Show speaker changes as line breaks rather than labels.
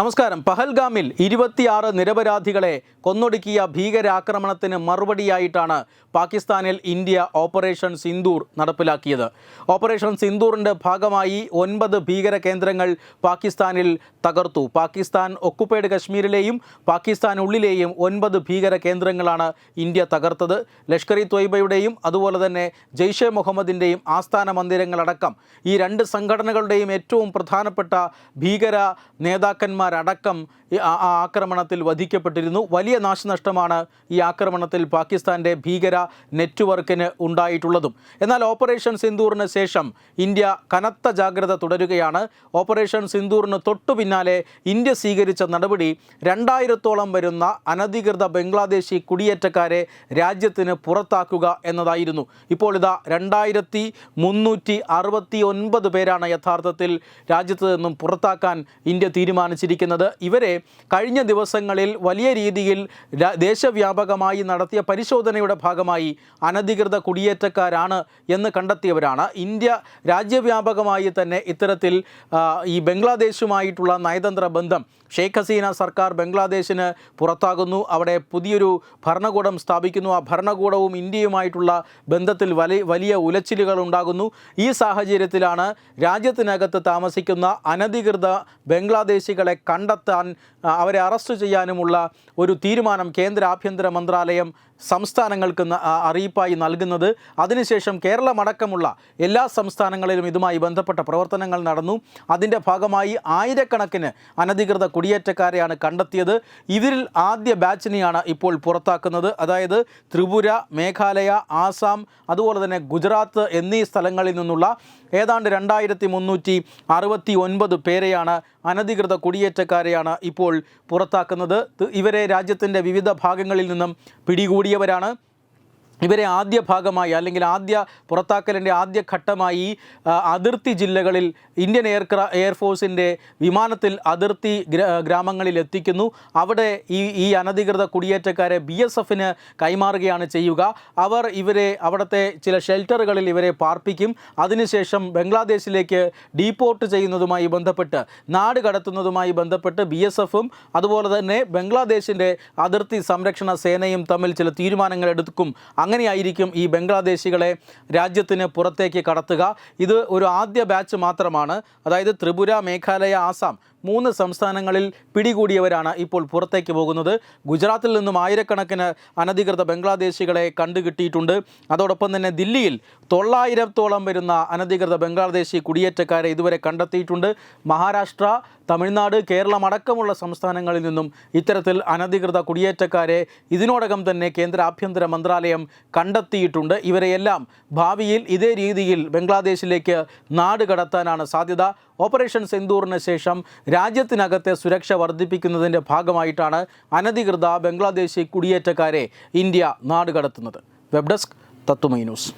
നമസ്കാരം. പഹൽഗാമിൽ ഇരുപത്തിയാറ് നിരപരാധികളെ കൊന്നൊടുക്കിയ ഭീകരാക്രമണത്തിന് മറുപടിയായിട്ടാണ് പാകിസ്ഥാനിൽ ഇന്ത്യ ഓപ്പറേഷൻ സിന്ദൂർ നടപ്പിലാക്കിയത്. ഓപ്പറേഷൻ സിന്ദൂറിന്റെ ഭാഗമായി ഒൻപത് ഭീകര കേന്ദ്രങ്ങൾ പാകിസ്ഥാനിൽ തകർത്തു. പാകിസ്ഥാൻ ഒക്കുപ്പൈഡ് കശ്മീരിലെയും പാകിസ്ഥാനുള്ളിലെയും ഒൻപത് ഭീകര കേന്ദ്രങ്ങളാണ് ഇന്ത്യ തകർത്തത്. ലഷ്കർ ഇ ത്വയ്ബയുടെയും അതുപോലെ തന്നെ ജെയ്ഷെ മുഹമ്മദിന്റെയും ആസ്ഥാന മന്ദിരങ്ങളടക്കം ഈ രണ്ട് സംഘടനകളുടെയും ഏറ്റവും പ്രധാനപ്പെട്ട ഭീകര നേതാക്കന്മാരടക്കം ആ- ആ ആക്രമണത്തിൽ വധിക്കപ്പെട്ടിരുന്നു. വലിയ നാശനഷ്ടമാണ് ഈ ആക്രമണത്തിൽ പാകിസ്ഥാന്റെ ഭീകര നെറ്റ്വർക്കിന് ഉണ്ടായിട്ടുള്ളതും. എന്നാൽ ഓപ്പറേഷൻ സിന്ദൂറിന് ശേഷം ഇന്ത്യ കനത്ത ജാഗ്രത തുടരുകയാണ്. ഓപ്പറേഷൻ സിന്ദൂറിന് തൊട്ടു പിന്നാലെ ഇന്ത്യ സ്വീകരിച്ച നടപടി രണ്ടായിരത്തോളം വരുന്ന അനധികൃത ബംഗ്ലാദേശി കുടിയേറ്റക്കാരെ രാജ്യത്തിന് പുറത്താക്കുക എന്നതായിരുന്നു. ഇപ്പോൾ ഇതാ രണ്ടായിരത്തി മുന്നൂറ്റി അറുപത്തി ഒൻപത് പേരാണ് യഥാർത്ഥത്തിൽ രാജ്യത്ത് നിന്നും പുറത്താക്കാൻ ഇന്ത്യ തീരുമാനിച്ചിരിക്കുന്നത്. ഇവരെ കഴിഞ്ഞ ദിവസങ്ങളിൽ വലിയ രീതിയിൽ ദേശവ്യാപകമായി നടത്തിയ പരിശോധനയുടെ ഭാഗമായി അനധികൃത കുടിയേറ്റക്കാരാണ് എന്ന് കണ്ടെത്തിയവരാണ്. ഇന്ത്യ രാജ്യവ്യാപകമായി തന്നെ ഇത്തരത്തിൽ ഈ ബംഗ്ലാദേശുമായിട്ടുള്ള നയതന്ത്ര ബന്ധം ഷെയ്ഖ് ഹസീന സർക്കാർ ബംഗ്ലാദേശിന് പുറത്താകുന്നു. അവിടെ പുതിയൊരു ഭരണകൂടം സ്ഥാപിക്കുന്നു. ആ ഭരണകൂടവും ഇന്ത്യയുമായിട്ടുള്ള ബന്ധത്തിൽ വലിയ വലിയ ഉലച്ചിലുകൾ ഉണ്ടാകുന്നു. ഈ സാഹചര്യത്തിലാണ് രാജ്യത്തിനകത്ത് താമസിക്കുന്ന അനധികൃത ബംഗ്ലാദേശികളെ കണ്ടെത്താൻ അവരെ അറസ്റ്റ് ചെയ്യാനുമുള്ള ഒരു തീരുമാനം കേന്ദ്ര ആഭ്യന്തര മന്ത്രാലയം സംസ്ഥാനങ്ങൾക്ക് അറിയിപ്പായി നൽകുന്നത്. അതിനുശേഷം കേരളമടക്കമുള്ള എല്ലാ സംസ്ഥാനങ്ങളിലും ഇതുമായി ബന്ധപ്പെട്ട പ്രവർത്തനങ്ങൾ നടന്നു. അതിന്റെ ഭാഗമായി ആയിരക്കണക്കിന് അനധികൃത കുടിയേറ്റക്കാരെയാണ് കണ്ടെത്തിയത്. ഇതിൽ ആദ്യ ബാച്ചിനെയാണ് ഇപ്പോൾ പുറത്താക്കുന്നത്. അതായത് ത്രിപുര മേഘാലയ ആസാം അതുപോലെ തന്നെ ഗുജറാത്ത് എന്നീ സ്ഥലങ്ങളിൽ നിന്നുള്ള ഏതാണ്ട് രണ്ടായിരത്തി മുന്നൂറ്റി അറുപത്തി ഒൻപത് പേരെയാണ് അനധികൃത കുടിയേറ്റക്കാരെയാണ് ഇപ്പോൾ പുറത്താക്കുന്നത്. ഇവരെ രാജ്യത്തിന്റെ വിവിധ ഭാഗങ്ങളിൽ നിന്നും പിടികൂടിയവരാണ്. ഇവരെ ആദ്യ ഭാഗമായി അല്ലെങ്കിൽ ആദ്യ പുറത്താക്കലിന്റെ ആദ്യ ഘട്ടമായി അതിർത്തി ജില്ലകളിൽ ഇന്ത്യൻ എയർക്രാ എയർഫോഴ്സിന്റെ വിമാനത്തിൽ അതിർത്തി ഗ്ര ഗ്രാമങ്ങളിൽ എത്തിക്കുന്നു. അവിടെ ഈ ഈ അനധികൃത കുടിയേറ്റക്കാരെ ബി എസ് എഫിന് കൈമാറുകയാണ് ചെയ്യുക. അവർ ഇവരെ അവിടുത്തെ ചില ഷെൽട്ടറുകളിൽ ഇവരെ പാർപ്പിക്കും. അതിനുശേഷം ബംഗ്ലാദേശിലേക്ക് ഡീപ്പോർട്ട് ചെയ്യുന്നതുമായി ബന്ധപ്പെട്ട് നാട് കടത്തുന്നതുമായി ബന്ധപ്പെട്ട് ബി എസ് എഫും അതുപോലെ തന്നെ ബംഗ്ലാദേശിന്റെ അതിർത്തി സംരക്ഷണ സേനയും തമ്മിൽ ചില തീരുമാനങ്ങൾ എടുക്കും. അങ്ങനെയായിരിക്കും ഈ ബംഗ്ലാദേശികളെ രാജ്യത്തിന് പുറത്തേക്ക് കടത്തുക. ഇത് ഒരു ആദ്യ ബാച്ച് മാത്രമാണ്. അതായത് ത്രിപുര മേഘാലയ ആസാം. മൂന്ന് സംസ്ഥാനങ്ങളിൽ പിടികൂടിയവരാണ് ഇപ്പോൾ പുറത്തേക്ക് പോകുന്നത്. ഗുജറാത്തിൽ നിന്നും ആയിരക്കണക്കിന് അനധികൃത ബംഗ്ലാദേശികളെ കണ്ടുകിട്ടിയിട്ടുണ്ട്. അതോടൊപ്പം തന്നെ ദില്ലിയിൽ തൊള്ളായിരത്തോളം വരുന്ന അനധികൃത ബംഗ്ലാദേശി കുടിയേറ്റക്കാരെ ഇതുവരെ കണ്ടെത്തിയിട്ടുണ്ട്. മഹാരാഷ്ട്ര തമിഴ്നാട് കേരളം അടക്കമുള്ള സംസ്ഥാനങ്ങളിൽ നിന്നും ഇത്തരത്തിൽ അനധികൃത കുടിയേറ്റക്കാരെ ഇതിനോടകം തന്നെ കേന്ദ്ര ആഭ്യന്തര മന്ത്രാലയം കണ്ടെത്തിയിട്ടുണ്ട്. ഇവരെയെല്ലാം ഭാവിയിൽ ഇതേ രീതിയിൽ ബംഗ്ലാദേശിലേക്ക് നാട് കടത്താനാണ് സാധ്യത. ഓപ്പറേഷൻ സിന്ദൂറിന് ശേഷം രാജ്യത്തിനകത്തെ സുരക്ഷ വർദ്ധിപ്പിക്കുന്നതിന്റെ ഭാഗമായിട്ടാണ് അനധികൃത ബംഗ്ലാദേശി കുടിയേറ്റക്കാരെ ഇന്ത്യ നാടുകടത്തുന്നത്. വെബ് ഡെസ്ക് തത്തുമൈ ന്യൂസ്.